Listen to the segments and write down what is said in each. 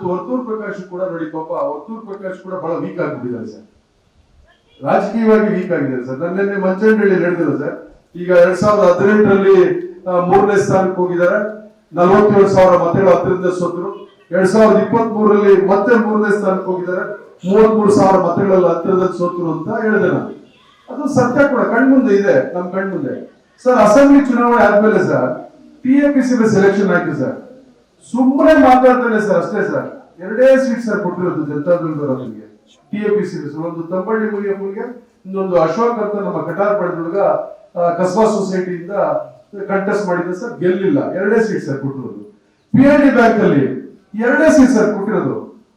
ವರ್ತೂರ್ ಪ್ರಕಾಶ್ ಕೂಡ ನೋಡಿ, ಪಾಪ ವರ್ತೂರ್ ಪ್ರಕಾಶ್ ಕೂಡ ಬಹಳ ವೀಕ್ ಆಗಿಬಿಟ್ಟಿದ್ದಾರೆ ಸರ್. ರಾಜಕೀಯವಾಗಿ ವೀಕ್ ಆಗಿದ್ದಾರೆ ಸರ್. ನನ್ನೆ ಮಂಚನಹಳ್ಳಿ ನಡೆದಿಲ್ಲ ಸರ್. ಈಗ ಎರಡ್ ಸಾವಿರದ ಹದಿನೆಂಟರಲ್ಲಿ ಮೂರನೇ ಸ್ಥಾನಕ್ಕೆ ಹೋಗಿದ್ದಾರೆ. ನಲವತ್ತೇಳು ಸಾವಿರ ಮತಗಳು ಹತ್ತರಿಂದ ಸೋತರು. ಎರಡ್ ಸಾವಿರದ ಇಪ್ಪತ್ತ್ ಮೂರರಲ್ಲಿ ಮತ್ತೆ ಮೂರನೇ ಸ್ಥಾನಕ್ಕೆ ಹೋಗಿದ್ದಾರೆ. ಮೂವತ್ತ್ ಮೂರು ಸಾವಿರ ಮತಗಳಲ್ಲಿ ಹತ್ತಿರದಲ್ಲಿ ಸೋತರು ಅಂತ ಹೇಳಿದೆ ನಾನು. ಅದು ಸತ್ಯ ಕೂಡ. ಕಣ್ಮುಂದೆ ಇದೆ, ನಮ್ ಕಣ್ಮುಂದೆ. ಸರ್, ಅಸೆಂಬ್ಲಿ ಚುನಾವಣೆ ಆದ್ಮೇಲೆ sir T A P C selection ಆಯ್ತು ಸರ್. ಸುಮ್ಮನೆ ಮಾತಾಡ್ತಾನೆ ಸರ್, ಅಷ್ಟೇ ಸರ್. ಎರಡೇ ಸೀಟ್ ಸರ್ ಕೊಟ್ಟಿರೋದು ಜನತಾದಳದವರು ನಮಗೆ ಟಿ ಎ ಪಿ ಸಿ ಒಂದು ತಂಬಳ್ಳಿ ಮುನಿಯಪ್ಪನಿಗೆ, ಇನ್ನೊಂದು ಅಶೋಕ್ ಅಂತ ನಮ್ಮ ಕಟಾರ್ ಪಡೆದೊಳಗ ಕಸ್ಬಾ ಸೊಸೈಟಿಯಿಂದ ಕಂಟೆಸ್ಟ್ ಮಾಡಿದ್ರೆ ಸರ್. ಗೆಲ್ಲಿಲ್ಲ. ಎರಡೇ ಸೀಟ್ ಸರ್ ಕೊಟ್ಟಿರೋದು. ಪಿ ಎಲ್ ಡಿ ಬ್ಯಾಂಕ್ ಅಲ್ಲಿ ಎರಡೇ ಸೀಟ್ ಸರ್ ಕೊಟ್ಟಿರೋದು.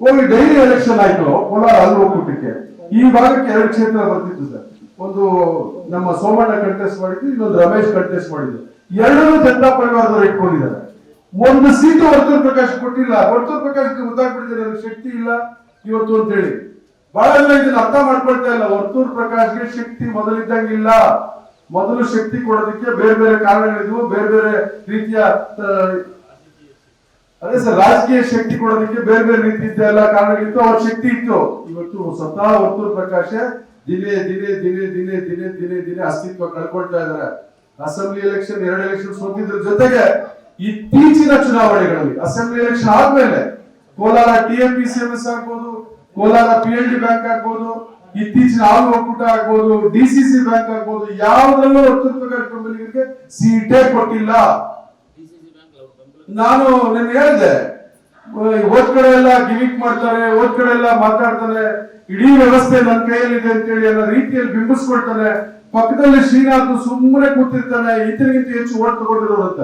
ಹೋಗಿ ಡೈಲಿ ಎಲೆಕ್ಷನ್ ಆಯ್ತು, ಕೋಲಾರ ಅಲ್ಲಿ ಹೋಗ್ಬಿಟ್ಟಿಕ್ಕೆ ಈ ಭಾಗಕ್ಕೆ ಎರಡು ಕ್ಷೇತ್ರ ಬರ್ತಿತ್ತು ಸರ್. ಒಂದು ನಮ್ಮ ಸೋಮಣ್ಣ ಕಂಟೆಸ್ಟ್ ಮಾಡಿದ್ದು, ಇನ್ನೊಂದು ರಮೇಶ್ ಕಂಟೆಸ್ಟ್ ಮಾಡಿದ್ದು. ಎರಡೂ ಜನತಾ ಪರಿವಾರದವರು ಇಟ್ಕೊಂಡಿದ್ದಾರೆ. ಒಂದು ಸೀಟು ವರ್ತೂರ್ ಪ್ರಕಾಶ್ ಕೊಟ್ಟಿಲ್ಲ. ವರ್ತೂರ್ ಪ್ರಕಾಶ್ ಗೊತ್ತಾಗ್ಬಿಟ್ಟಿದೆ, ನನಗೆ ಶಕ್ತಿ ಇಲ್ಲ ಇವತ್ತು ಅಂತ ಹೇಳಿ ಬಹಳ ಜನ ಇದನ್ನ ಅರ್ಥ ಮಾಡ್ಕೊಳ್ತಾ ಇಲ್ಲ. ವರ್ತೂರ್ ಪ್ರಕಾಶ್ಗೆ ಶಕ್ತಿ ಮೊದಲಿದ್ದಂಗಿಲ್ಲ. ಮೊದಲು ಶಕ್ತಿ ಕೊಡೋದಕ್ಕೆ ಬೇರೆ ಬೇರೆ ಕಾರಣಗಳಿದ್ವು. ಬೇರೆ ಬೇರೆ ರೀತಿಯ ಅದೇ ಸರ್, ರಾಜಕೀಯ ಶಕ್ತಿ ಕೊಡೋದಕ್ಕೆ ಬೇರೆ ಬೇರೆ ರೀತಿ ಎಲ್ಲ ಕಾರಣಗಳಿತ್ತು, ಅವ್ರ ಶಕ್ತಿ ಇತ್ತು. ಇವತ್ತು ಸ್ವತಃ ವರ್ತೂರ್ ಪ್ರಕಾಶ ದಿನೇ ದಿನೇ ದಿನೇ ದಿನೇ ದಿನೇ ದಿನೇ ದಿನೇ ಅಸ್ತಿತ್ವ ಕಳ್ಕೊಳ್ತಾ ಇದಾರೆ ಅಸೆಂಬ್ಲಿ ಎಲೆಕ್ಷನ್, ಎರಡು ಎಲೆಕ್ಷನ್ ಸೋತಿದ್ರ ಜೊತೆಗೆ ಇತ್ತೀಚಿನ ಚುನಾವಣೆಗಳಲ್ಲಿ, ಅಸೆಂಬ್ಲಿ ಎಲೆಕ್ಷನ್ ಆದ್ಮೇಲೆ ಕೋಲಾರ ಟಿಎಂಪಿಸಿ ಎಸ್ ಆಗ್ಬೋದು, Kolar P L D bank ಆಗ್ಬೋದು, ಇತ್ತೀಚಿನ ಹಾಲು ಒಕ್ಕೂಟ ಆಗ್ಬೋದು ಡಿಸಿಸಿ ಬ್ಯಾಂಕ್ ಆಗ್ಬೋದು, ಯಾವ್ದ್ರಲ್ಲೂ ಪ್ರಕಾಶ್ ಬೆಂಬಲಿಗರಿಗೆ ಸೀಟೇ ಕೊಟ್ಟಿಲ್ಲ. ನಾನು ನಿನ್ನೆ ಹೇಳಿದೆ ಓದ್ ಕಡೆ ಎಲ್ಲ ಗಿಮಿಕ್ ಮಾಡ್ತಾರೆ ಓದ್ ಕಡೆ ಎಲ್ಲ ಮಾತಾಡ್ತಾರೆ, ಇಡೀ ವ್ಯವಸ್ಥೆ ನನ್ನ ಕೈಯಲ್ಲಿದೆ ಅಂತೇಳಿ ಎಲ್ಲ ರೀತಿಯಲ್ಲಿ ಬಿಂಬಿಸ್ಕೊಳ್ತಾನೆ, ಪಕ್ಕದಲ್ಲಿ ಶ್ರೀನಾಥ್ ಸುಮ್ಮನೆ ಕೂತಿರ್ತಾನೆ ಇತರಿಗಿಂತ ಹೆಚ್ಚು ಓಟ್ ತಗೊಂಡಿರೋರು ಅಂತ.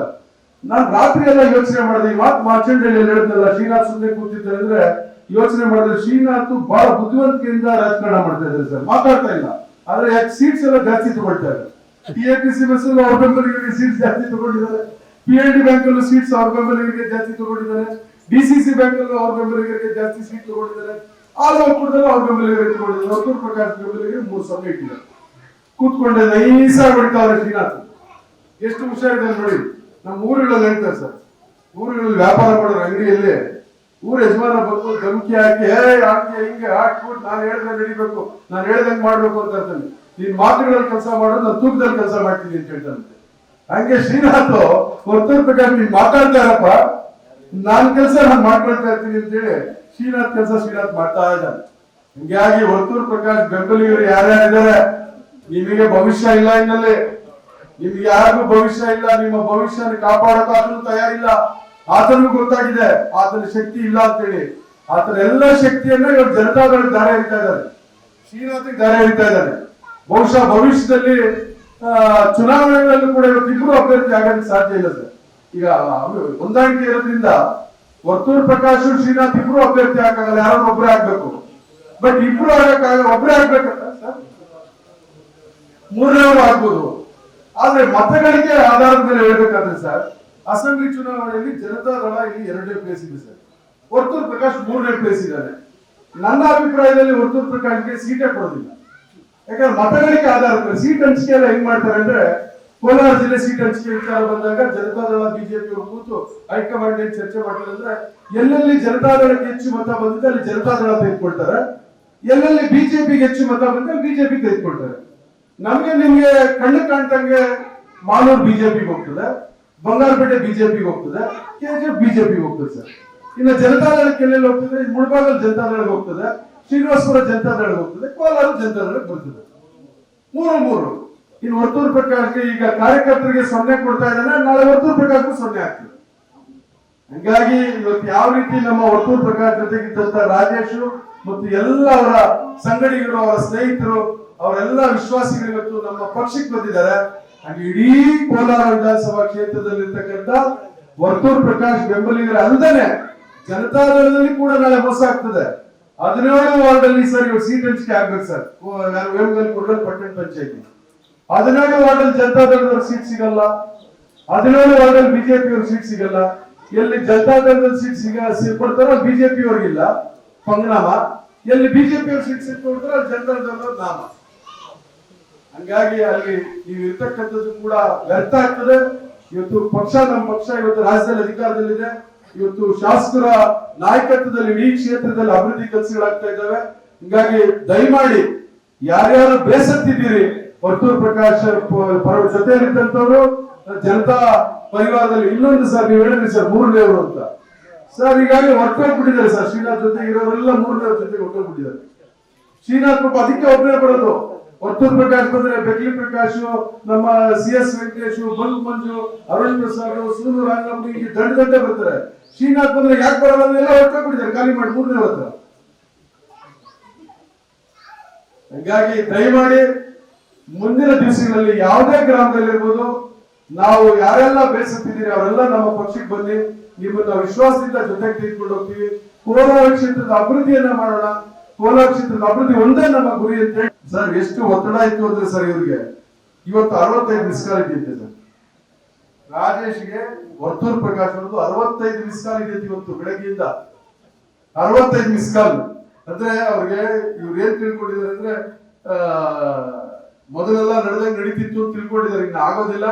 ನಾನು ರಾತ್ರಿ ಎಲ್ಲ ಯೋಚನೆ ಮಾಡಿದೆ, ಈ ಮಾತು ಮಾಚಂಡಿಯಲ್ಲಿ ಹೇಳಿದ್ನಲ್ಲ, ಶ್ರೀನಾಥ್ ಸುಮ್ಮನೆ ಕೂತಿರ್ತಾರೆ ಅಂದ್ರೆ ಯೋಚನೆ ಮಾಡಿದ್ರೆ ಶ್ರೀನಾಥ್ ಬಹಳ ಬುದ್ಧಿವಂತಿಕೆಯಿಂದ ರಾಜಕಾರಣ ಮಾಡ್ತಾ ಇದ್ದಾರೆ ಸರ್, ಮಾತಾಡ್ತಾ ಇಲ್ಲ. ಆದ್ರೆ ಸೀಟ್ಸ್ ಎಲ್ಲ ಜಾಸ್ತಿ ತಗೊಳ್ತಾರೆ ಟಿ ಎ ಪಿ ಸಿ ಬಸ್ ಅವ್ರ ಸೀಟ್ಸ್ ಜಾಸ್ತಿ ತಗೊಂಡಿದ್ದಾರೆ. ಪಿ ಎಲ್ ಡಿ ಬ್ಯಾಂಕ್ ಅಲ್ಲೂ ಸೀಟ್ಸ್ ಅವ್ರ ಬೆಂಬಲಿಗರಿಗೆ ಜಾಸ್ತಿ ತಗೊಂಡಿದ್ದಾರೆ. ಡಿಸಿಸಿ ಬ್ಯಾಂಕ್ ಅಲ್ಲೂ ಅವ್ರ ಬೆಂಬಲಿಗರಿಗೆ ಜಾಸ್ತಿ ಸೀಟ್ ತಗೊಂಡಿದ್ದಾರೆ. ಆಲ್ ಕೂಡ ಅವ್ರ ಬೆಂಬಲಿಗರಿಗೆ ತಗೊಂಡಿದ್ದಾರೆ. ವರ್ತೂರ್ ಪ್ರಕಾಶ್ ಬೆಂಬಲಿಗರಿಗೆ ಮೂರು ಸಭೆ ಇಟ್ಟಿದ್ದಾರೆ. ಕೂತ್ಕೊಂಡೆ ನೈಸಾಗಿ ಹೊಡಿತಾವ್ರೆ ಶ್ರೀನಾಥ್. ಎಷ್ಟು ಹುಷಾರಿದ್ದಾರೆ ನೋಡಿ. ನಮ್ಮ ಊರುಗಳಲ್ಲಿ ಹೇಳ್ತಾರೆ ಸರ್. ಊರುಗಳಲ್ಲಿ ವ್ಯಾಪಾರ ಮಾಡೋರು ಅಂಗಡಿಯಲ್ಲಿ ಊರ ಯಜಮಾನ ಬಂದು ಧಮಕಿ ಹಾಕಿ, ಹೇ ಹಾಕಿ ಹಿಂಗೆ ಹಾಕ್ಬಿಟ್ಟು ನಾನು ಹೇಳ್ದಂಗೆ ನಡಿಬೇಕು. ನಾನು ಹೇಳ್ದಂಗೆ ಮಾಡ್ಬೇಕು ಅಂತ ಅಂತಾನೆ ನೀನ್ ಮಾತುಗಳಲ್ಲಿ ಕೆಲಸ ಮಾಡೋದು, ನಾನು ತೂಕದಲ್ಲಿ ಕೆಲಸ ಮಾಡ್ತೀನಿ ಅಂತ ಹೇಳ್ತಾನಂತೆ. ಹಂಗೆ ಶ್ರೀನಾಥ್ ವರ್ತೂರ್ ಪ್ರಕಾಶ್ ನೀವು ಮಾತಾಡ್ತಾ ಇರಪ್ಪ. ನಾನ್ ಕೆಲಸ ನಾನು ಮಾಡ್ಕೊಳ್ತಾ ಇರ್ತೀನಿ ಅಂತ ಹೇಳಿ ಶ್ರೀನಾಥ್ ಕೆಲಸ ಶ್ರೀನಾಥ್ ಮಾಡ್ತಾ ಇದ್ದಾನೆ. ಹಿಂಗಾಗಿ ವರ್ತೂರ್ ಪ್ರಕಾಶ್ ಬೆಂಬಲಿಗರು ಯಾರ್ಯಾರಿದ್ದಾರೆ? ನಿಮಗೆ ಭವಿಷ್ಯ ಇಲ್ಲ ಇನ್ನಲ್ಲಿ ನಿಮ್ಗೆ ಯಾರಿಗೂ ಭವಿಷ್ಯ ಇಲ್ಲ, ನಿಮ್ಮ ಭವಿಷ್ಯನ ಕಾಪಾಡೋಕೆ ಆತನು ತಯಾರಿಲ್ಲ. ಆತನಿಗೂ ಗೊತ್ತಾಗಿದೆ, ಆತನ ಶಕ್ತಿ ಇಲ್ಲ ಅಂತೇಳಿ. ಆತನ ಎಲ್ಲ ಶಕ್ತಿಯನ್ನ ಇವರು ಜನತಾದಳ ದಾರ ಹಿಡಿತಾ ಇದ್ದಾರೆ. ಶ್ರೀನಾಥಿಗೆ ದಾರ ಹಿಡಿತಾ ಇದ್ದಾರೆ. ಬಹುಶಃ ಭವಿಷ್ಯದಲ್ಲಿ ಚುನಾವಣೆಗಳಲ್ಲೂ ಕೂಡ ಇವತ್ತು ಇಬ್ರು ಅಭ್ಯರ್ಥಿ ಆಗೋದಕ್ಕೆ ಸಾಧ್ಯ ಇಲ್ಲ ಸರ್. ಈಗ ಹೊಂದಾಣಿಕೆ ಇರೋದ್ರಿಂದ ವರ್ತೂರ್ ಪ್ರಕಾಶ್ ಶ್ರೀನಾಥ್ ಇಬ್ರು ಅಭ್ಯರ್ಥಿ ಆಗಲ್ಲ ಯಾರೋ ಒಬ್ಬರೇ ಆಗ್ಬೇಕು. ಬಟ್ ಇಬ್ರು ಆಗಕ್ಕಾಗ ಒಬ್ಬರೇ ಆಗ್ಬೇಕಲ್ಲ ಸರ್? ಮೂರನೇವರು ಆಗ್ಬೋದು. ಆದ್ರೆ ಮತಗಳಿಗೆ ಆಧಾರದ ಮೇಲೆ ಹೇಳ್ಬೇಕಾದ್ರೆ ಸರ್, ಅಸೆಂಬ್ಲಿ ಚುನಾವಣೆಯಲ್ಲಿ ಜನತಾ ದಳ ಇಲ್ಲಿ ಎರಡನೇ ಪ್ಲೇಸ್ ಇದೆ ಸರ್. ವರ್ತೂರ್ ಪ್ರಕಾಶ್ ಮೂರನೇ ಪ್ಲೇಸ್ ಇದ್ದಾನೆ. ನನ್ನ ಅಭಿಪ್ರಾಯದಲ್ಲಿ ವರ್ತೂರ್ ಪ್ರಕಾಶ್ಗೆ ಸೀಟೇ ಕೊಡೋದಿಲ್ಲ. ಯಾಕಂದ್ರೆ ಮತಗಳಿಗೆ ಆಧಾರ ಸೀಟ್ ಹಂಚಿಕೆ ಎಲ್ಲ ಹೆಂಗ್ ಮಾಡ್ತಾರೆ ಅಂದ್ರೆ ಕೋಲಾರ ಜಿಲ್ಲೆ ಸೀಟ್ ಹಂಚಿಕೆ ವಿಚಾರ ಬಂದಾಗ ಜನತಾದಳ ಬಿಜೆಪಿ ಕೂತು ಹೈಕಮಾಂಡ್ ಏನ್ ಚರ್ಚೆ ಮಾಡ್ತಾರೆ ಅಂದ್ರೆ ಎಲ್ಲೆಲ್ಲಿ ಜನತಾದಳಕ್ಕೆ ಹೆಚ್ಚು ಮತ ಬಂದಿದೆ ಅಲ್ಲಿ ಜನತಾದಳ ತೆಗೆದುಕೊಳ್ತಾರೆ. ಎಲ್ಲೆಲ್ಲಿ ಬಿಜೆಪಿಗೆ ಹೆಚ್ಚು ಮತ ಬಂದ್ರೆ ಬಿಜೆಪಿ ತೆಗೆದುಕೊಳ್ತಾರೆ. ನಮ್ಗೆ ನಿಮ್ಗೆ ಕಣ್ಣು ಕಾಣ್ತಂಗೆ ಮಾಲೂರು ಬಿಜೆಪಿಗೆ ಹೋಗ್ತದೆ, ಬಂಗಾರಪೇಟೆ ಬಿಜೆಪಿಗೆ ಹೋಗ್ತದೆ ಕೆಜಿಎಫ್ ಬಿಜೆಪಿಗೆ ಹೋಗ್ತದೆ ಸರ್. ಇನ್ನು ಜನತಾದಳಕ್ಕೆ ಎಲ್ಲೆಲ್ಲಿ ಹೋಗ್ತದೆ? ಮುಳಬಾಗಲ್ ಜನತಾದಳಕ್ಕೆ ಹೋಗ್ತದೆ. ಶ್ರೀನಿವಾಸಪುರ ಜನತಾದಳಕ್ಕೆ ಹೋಗ್ತದೆ, ಕೋಲಾರ ಜನತಾದಳಕ್ಕೆ ಬರ್ತದೆ. ಮೂರು ಮೂರು. ಇನ್ನು ವರ್ತೂರ್ ಪ್ರಕಾಶ್ ಈಗ ಕಾರ್ಯಕರ್ತರಿಗೆ ಸೊನ್ನೆ ಕೊಡ್ತಾ ಇದ್ದಾನೆ, ನಾಳೆ ವರ್ತೂರ್ ಪ್ರಕಾಶ್ಗೂ ಸೊನ್ನೆ ಆಗ್ತದೆ. ಹಂಗಾಗಿ ಇವತ್ತು ಯಾವ ರೀತಿ ನಮ್ಮ ವರ್ತೂರ್ ಪ್ರಕಾಶ್ ಜೊತೆಗಿದ್ದಂತ ರಾಜೇಶ್ ಮತ್ತು ಎಲ್ಲ ಅವರ ಸಂಗಡಿಗರು, ಅವರ ಸ್ನೇಹಿತರು, ಅವರೆಲ್ಲ ವಿಶ್ವಾಸಿಗಳು ಇವತ್ತು ನಮ್ಮ ಪಕ್ಷಕ್ಕೆ ಬಂದಿದ್ದಾರೆ. ಹಾಗೆ ಇಡೀ ಕೋಲಾರ ವಿಧಾನಸಭಾ ಕ್ಷೇತ್ರದಲ್ಲಿರ್ತಕ್ಕಂಥ ವರ್ತೂರ್ ಪ್ರಕಾಶ್ ಬೆಂಬಲಿಗರ ಅಲ್ಲದೆ ಜನತಾದಳದಲ್ಲಿ ಕೂಡ ನಾಳೆ ಮೋಸ ಆಗ್ತದೆ. ಹದಿನೇಳು ವಾರ್ಡ್ ಅಲ್ಲಿ ಸರ್ ಇವ್ರು ಸೀಟ್ ಹಂಚಿಕೆ ಆಗ್ಬೇಕು ಸರ್. ವೇಮಗಲ್ ಕುರ್ಗಲ್ ಪಟ್ಟಣ ಪಂಚಾಯತಿ. ಹದಿನೇಳು ವಾರ್ಡ್ ಅಲ್ಲಿ ಜನತಾದಳದವ್ರ ಸೀಟ್ ಸಿಗಲ್ಲ. ಹದಿನೇಳು ವಾರ್ಡ್ ಅಲ್ಲಿ ಬಿಜೆಪಿ ಅವ್ರ ಸೀಟ್ ಸಿಗಲ್ಲ. ಎಲ್ಲಿ ಜನತಾ ದಳದ ಸೀಟ್ ಸಿಗ ಸಿಗ್ಬಿಡ್ತಾರ ಬಿಜೆಪಿ ಅವ್ರಿಗಿಲ್ಲ ಪಂಗನಾಮ ಎಲ್ಲಿ ಬಿಜೆಪಿ ಅವ್ರ ಸೀಟ್ ಸಿಟ್ ಜನತಾ ದಳದವ್ರ ನಾಮ. ಹಂಗಾಗಿ ಅಲ್ಲಿ ನೀವು ಇರ್ತಕ್ಕಂಥದ್ದು ಕೂಡ ವ್ಯರ್ಥ ಆಗ್ತದೆ. ಇವತ್ತು ಪಕ್ಷ, ನಮ್ಮ ಪಕ್ಷ ಇವತ್ತು ರಾಜ್ಯದಲ್ಲಿ ಅಧಿಕಾರದಲ್ಲಿದೆ. ಇವತ್ತು ಶಾಸಕರ ನಾಯಕತ್ವದಲ್ಲಿ, ಇಡೀ ಕ್ಷೇತ್ರದಲ್ಲಿ ಅಭಿವೃದ್ಧಿ ಕೆಲಸಗಳಾಗ್ತಾ ಇದ್ದಾವೆ. ಹಿಂಗಾಗಿ ದಯಮಾಡಿ ಯಾರ್ಯಾರು ಬೇಸತ್ತಿದ್ದೀರಿ ವರ್ತೂರ್ ಪ್ರಕಾಶ್ ಜೊತೆ ಜೊತೆಯಲ್ಲಿದ್ದಂಥವ್ರು ಜನತಾ ಪರಿವಾರದಲ್ಲಿ ಇನ್ನೊಂದು ಸರ್ ನೀವು ಹೇಳಿದ್ರಿ ಸರ್ ಮೂರನೇವರು ಅಂತ. ಸರ್ ಈಗಾಗಲೇ ಹೊರಟೋಗ್ಬಿಟ್ಟಿದ್ದಾರೆ ಸರ್, ಶ್ರೀನಾಥ್ ಜೊತೆ ಇರೋರೆಲ್ಲ ಮೂರನೇವ್ರ ಜೊತೆಗೆ ಹೊರಟೋಗ್ಬಿಟ್ಟಿದ್ದಾರೆ. ಶ್ರೀನಾಥ್ ಪಾಪ ಅದಕ್ಕೆ ಒಬ್ಬನೇ ಬರೋದು. ವರ್ತೂರ್ ಪ್ರಕಾಶ್ ಬಂದ್ರೆ ಬೆಕ್ಲಿ ಪ್ರಕಾಶ್, ನಮ್ಮ ಸಿ ಎಸ್ ವೆಂಕಟೇಶ್ ಬಂಕ್ ಮಂಜು, ಅರುಣ್ ಪ್ರಸಾದ್, ಸೂನು ದಂಡ ದಂಡ ದಂಡೆ ಬರ್ತಾರೆ. ಶ್ರೀನಾಥ್ ಬಂದ್ರೆ ಯಾಕೆ ಬರಲ್ಲ ಎಲ್ಲ ಕೊಟ್ಟಿದ್ದಾರೆ ಖಾಲಿ ಮಾಡಿ ಮೂರನೇ ಹತ್ರ ಹಂಗಾಗಿ ದಯಮಾಡಿ ಮುಂದಿನ ದಿವಸಗಳಲ್ಲಿ ಯಾವುದೇ ಗ್ರಾಮದಲ್ಲಿರ್ಬೋದು, ನಾವು ಯಾರೆಲ್ಲ ಬೇಸತ್ತಿದ್ದೀರಿ ಅವರೆಲ್ಲ ನಮ್ಮ ಪಕ್ಷಕ್ಕೆ ಬನ್ನಿ. ನಿಮ್ಮನ್ನ ವಿಶ್ವಾಸದಿಂದ ಜೊತೆಗೆ ತೆಗೆದುಕೊಂಡು ಹೋಗ್ತೀವಿ. ಕೋಲಾರ ಕ್ಷೇತ್ರದ ಅಭಿವೃದ್ಧಿಯನ್ನ ಮಾಡೋಣ. ಕೋಲಾರ ಕ್ಷೇತ್ರದ ಅಭಿವೃದ್ಧಿ ಒಂದೇ ನಮ್ಮ ಗುರಿ ಅಂತ ಸರ್, ಎಷ್ಟು ಒತ್ತಡ ಇತ್ತು ಅಂದ್ರೆ ಸರ್ ಇವ್ರಿಗೆ? ಇವತ್ತು ಅರವತ್ತೈದು ಮಿಸ್ಕಾಲಿಟಿ ಇದೆ ಸರ್. ರಾಜೇಶ್ಗೆ ವರ್ತೂರ್ ಪ್ರಕಾಶ್ ಅವ್ರದ್ದು ಅರವತ್ತೈದು ಮಿಸ್ ಕಾಲ್ ಇದೆ ಇವತ್ತು ಬೆಳಗ್ಗೆಯಿಂದ. ಅರವತ್ತೈದು ಮಿಸ್ ಕಾಲ್ ಅಂದ್ರೆ ಅವ್ರಿಗೆ ಇವ್ರು ಏನ್ ತಿಳ್ಕೊಂಡಿದ್ದಾರೆ ಅಂದ್ರೆ ಮೊದಲೆಲ್ಲ ನಡೆದಂಗೆ ನಡೀತಿತ್ತು ಅಂತ ತಿಳ್ಕೊಂಡಿದ್ದಾರೆ. ಇನ್ನು ಆಗೋದಿಲ್ಲ.